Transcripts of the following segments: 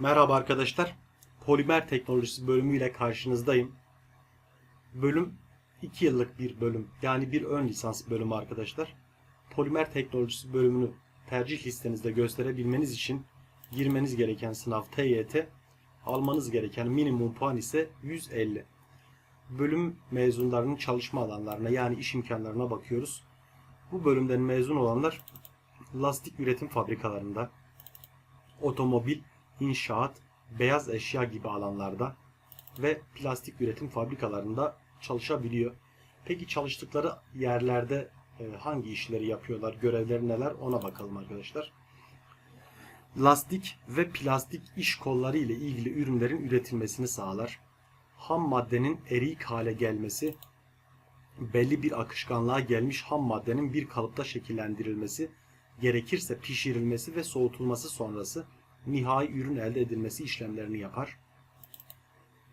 Merhaba arkadaşlar. Polimer teknolojisi bölümüyle karşınızdayım. Bölüm 2 yıllık bir bölüm. Yani bir ön lisans bölümü arkadaşlar. Polimer teknolojisi bölümünü tercih listenizde gösterebilmeniz için girmeniz gereken sınav TYT, almanız gereken minimum puan ise 150. Bölüm mezunlarının çalışma alanlarına yani iş imkanlarına bakıyoruz. Bu bölümden mezun olanlar lastik üretim fabrikalarında, otomobil, inşaat, beyaz eşya gibi alanlarda ve plastik üretim fabrikalarında çalışabiliyor. Peki çalıştıkları yerlerde e, hangi işleri yapıyorlar, görevleri neler ona bakalım arkadaşlar. Lastik ve plastik iş kolları ile ilgili ürünlerin üretilmesini sağlar. Ham maddenin eriyik hale gelmesi, belli bir akışkanlığa gelmiş ham maddenin bir kalıpta şekillendirilmesi, gerekirse pişirilmesi ve soğutulması sonrası nihai ürün elde edilmesi işlemlerini yapar.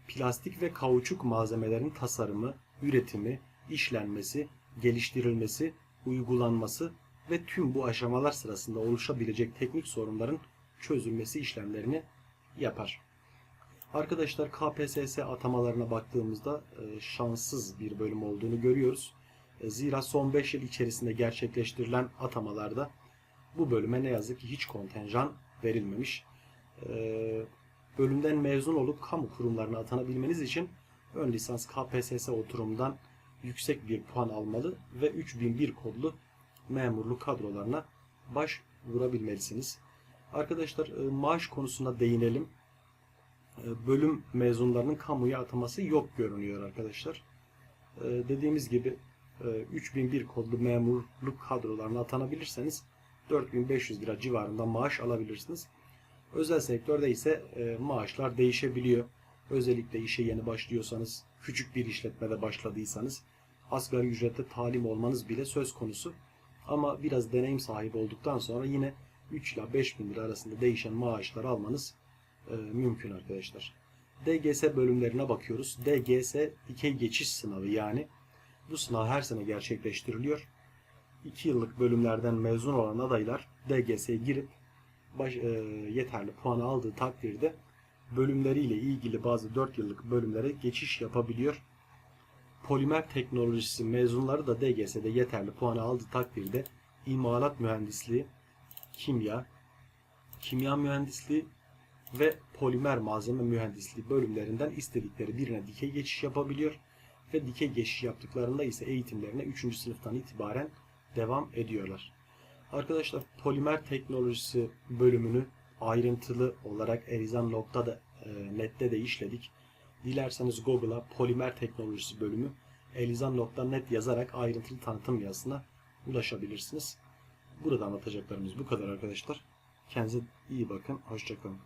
Plastik ve kauçuk malzemelerin tasarımı, üretimi, işlenmesi, geliştirilmesi, uygulanması ve tüm bu aşamalar sırasında oluşabilecek teknik sorunların çözülmesi işlemlerini yapar. Arkadaşlar KPSS atamalarına baktığımızda e, şanssız bir bölüm olduğunu görüyoruz. E, Zira son 5 yıl içerisinde gerçekleştirilen atamalarda bu bölüme ne yazık ki hiç kontenjan verilmemiş. E, Bölümden mezun olup kamu kurumlarına atanabilmeniz için ön lisans KPSS oturumundan yüksek bir puan almalı ve 3001 kodlu memurluk kadrolarına başvurabilmelisiniz. Arkadaşlar e, maaş konusuna değinelim. E, Bölüm mezunlarının kamuya ataması yok görünüyor arkadaşlar. E, Dediğimiz gibi e, 3001 kodlu memurluk kadrolarına atanabilirseniz 4500 lira civarında maaş alabilirsiniz. Özel sektörde ise e, maaşlar değişebiliyor. Özellikle işe yeni başlıyorsanız, küçük bir işletmede başladıysanız asgari ücrette talim olmanız bile söz konusu. Ama biraz deneyim sahibi olduktan sonra yine 3 ila 5 bin lira arasında değişen maaşlar almanız e, mümkün arkadaşlar. DGS bölümlerine bakıyoruz. DGS dikey geçiş sınavı yani. Bu sınav her sene gerçekleştiriliyor. 2 yıllık bölümlerden mezun olan adaylar DGS'ye girip baş, e, yeterli puanı aldığı takdirde bölümleriyle ilgili bazı 4 yıllık bölümlere geçiş yapabiliyor. Polimer teknolojisi mezunları da DGS'de yeterli puanı aldığı takdirde imalat mühendisliği, kimya, kimya mühendisliği ve polimer malzeme mühendisliği bölümlerinden istedikleri birine dikey geçiş yapabiliyor ve dikey geçiş yaptıklarında ise eğitimlerine 3. sınıftan itibaren devam ediyorlar. Arkadaşlar polimer teknolojisi bölümünü ayrıntılı olarak Erizan.da e, de işledik. Dilerseniz Google'a polimer teknolojisi bölümü elizan.net yazarak ayrıntılı tanıtım yazısına ulaşabilirsiniz. Burada anlatacaklarımız bu kadar arkadaşlar. Kendinize iyi bakın. Hoşçakalın.